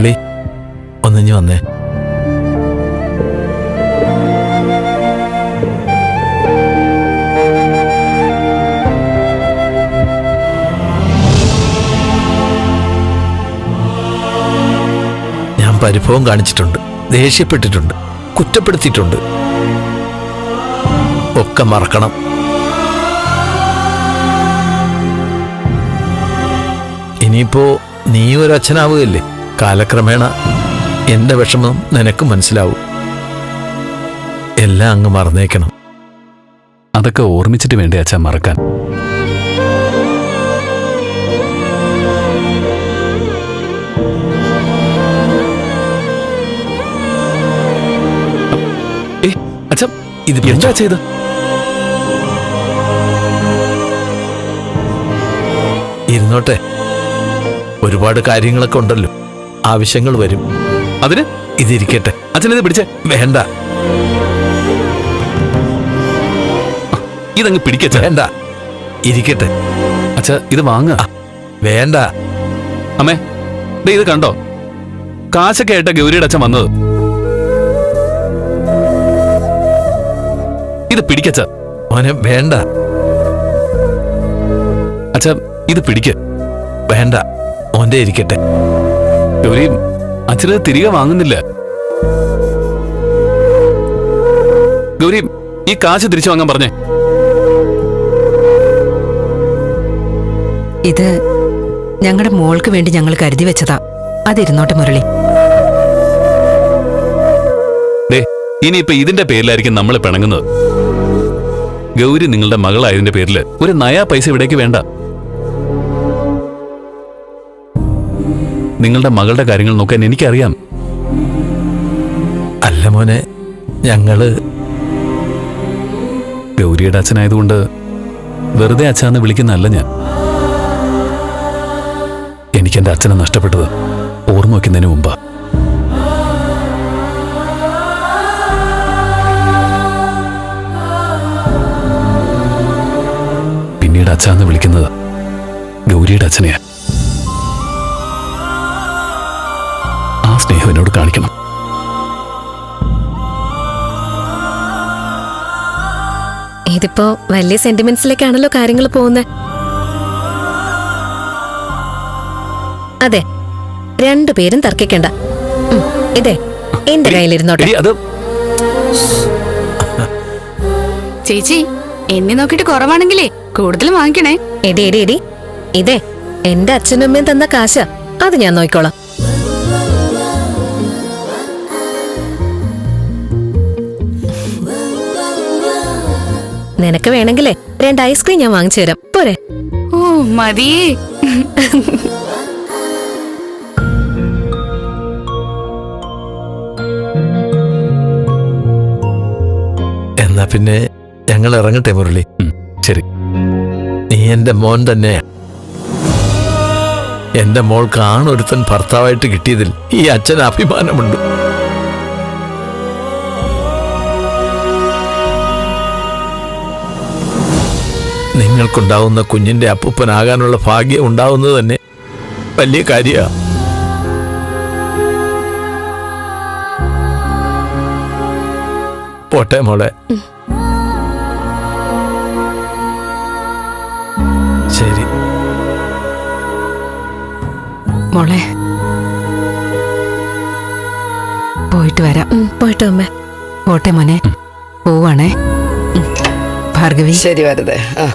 മുരളി ഒന്നിഞ്ഞു വന്നേ. ഞാൻ പരിഭവം കാണിച്ചിട്ടുണ്ട്. ദേഷ്യപ്പെട്ടിട്ടുണ്ട്. കുറ്റപ്പെടുത്തിയിട്ടുണ്ട്. ഒക്കെ മറക്കണം. ഇനിയിപ്പോ നീ ഒരു അച്ഛനാവുകയല്ലേ? കാലക്രമേണ എന്റെ വിഷമം നിനക്ക് മനസ്സിലാവും. എല്ലാം അങ്ങ് മറന്നേക്കണം. അതൊക്കെ ഓർമ്മിച്ചിട്ട് വേണ്ടേ അച്ഛാ മറക്കാൻ? അച്ഛാ ഇത് എന്താ ചെയ്ത്? ഇരുന്നോട്ടെ. ഒരുപാട് കാര്യങ്ങളൊക്കെ ഉണ്ടല്ലോ. ആവശ്യങ്ങൾ വരും. അതിന് ഇതിരിക്കട്ടെ. അച്ഛനത് പിടിച്ചേ. വേണ്ട. ഇതങ്ങ് പിടിക്കച്ച വേണ്ട. ഇരിക്കട്ടെ. അച്ഛ ഇത് വാങ്ങ. വേണ്ട. അമ്മേ ഡേ ഇത് കണ്ടോ? കാശൊക്കെ ആയിട്ടാ ഗൗരിയുടെ അച്ഛൻ വന്നത്. ഇത് പിടിക്കച്ച മോനെ വേണ്ട. അച്ഛ ഇത് പിടിക്ക. വേണ്ട. മോന്റെ ഇരിക്കട്ടെ. ഗൗരി അച്ഛനത് തിരികെ വാങ്ങുന്നില്ല. ഗൗരി ഈ കാശ് തിരിച്ചു വാങ്ങാൻ പറഞ്ഞേ. ഇത് ഞങ്ങളുടെ മോൾക്ക് വേണ്ടി ഞങ്ങൾ കരുതി വെച്ചതാ. അതിരുന്നോട്ടെ മുരളി. ഇനിയിപ്പോ ഇതിന്റെ പേരിലായിരിക്കും നമ്മൾ പിണങ്ങുന്നത്. ഗൗരി നിങ്ങളുടെ മകളായതിന്റെ പേരിൽ ഒരു നയാ പൈസ ഇവിടേക്ക് വേണ്ട. നിങ്ങളുടെ മകളുടെ കാര്യങ്ങൾ നോക്കാൻ എനിക്കറിയാം. അല്ല മോനെ ഞങ്ങൾ ഗൗരിയുടെ അച്ഛനായതുകൊണ്ട് വെറുതെ അച്ഛാന്ന് വിളിക്കുന്നതല്ല ഞാൻ. എനിക്ക് എന്റെ അച്ഛനെ നഷ്ടപ്പെട്ടത് ഓർമ്മ വയ്ക്കുന്നതിന് മുമ്പാ. പിന്നീട് അച്ഛാന്ന് വിളിക്കുന്നത് ഗൗരിയുടെ അച്ഛനെയാ. സ്നേഹം കാണിക്കണം. ഇതിപ്പോ വലിയ സെന്റിമെന്റ്സിലേക്കാണല്ലോ കാര്യങ്ങൾ പോകുന്നത്. അതെ രണ്ടുപേരും തർക്കിക്കണ്ട. ഇതെ എന്റെ കയ്യിലിരുന്നോട്ടെ. ചേച്ചി എന്നെ നോക്കിട്ട് കുറവാണെങ്കിലേ കൂടുതൽ വാങ്ങിക്കണേ. എടി എടി എടി ഇതെ എന്റെ അച്ഛനും അമ്മയും തന്ന കാശ അത് ഞാൻ നോക്കിക്കോളാം. നിനക്ക് വേണമെങ്കിലേ രണ്ട് ഐസ്ക്രീം ഞാൻ വാങ്ങിച്ചു തരാം. പോരെ. ഓ മതിയേ എന്നാ പിന്നെ ഞങ്ങൾ ഇറങ്ങട്ടെ മുരളി. ശരി. നീ എന്റെ മോൻ തന്നെയാ. എന്റെ മോൾക്ക് ആണൊരുത്തൻ ഭർത്താവായിട്ട് കിട്ടിയതിൽ ഈ അച്ഛൻ അഭിമാനമുണ്ട്. നിങ്ങൾക്കുണ്ടാവുന്ന കുഞ്ഞിന്റെ അപ്പൂപ്പനാകാനുള്ള ഭാഗ്യം ഉണ്ടാവുന്നത് തന്നെ വലിയ കാര്യമാണ് പോട്ടെ മോളെ. ശരി. മോളെ. പോയിട്ട് വരാം. പോയിട്ട് അമ്മ പോട്ടെ മോനെ. പോവാണേ. ഭാർഗവി. ശരി വരതേ ആ.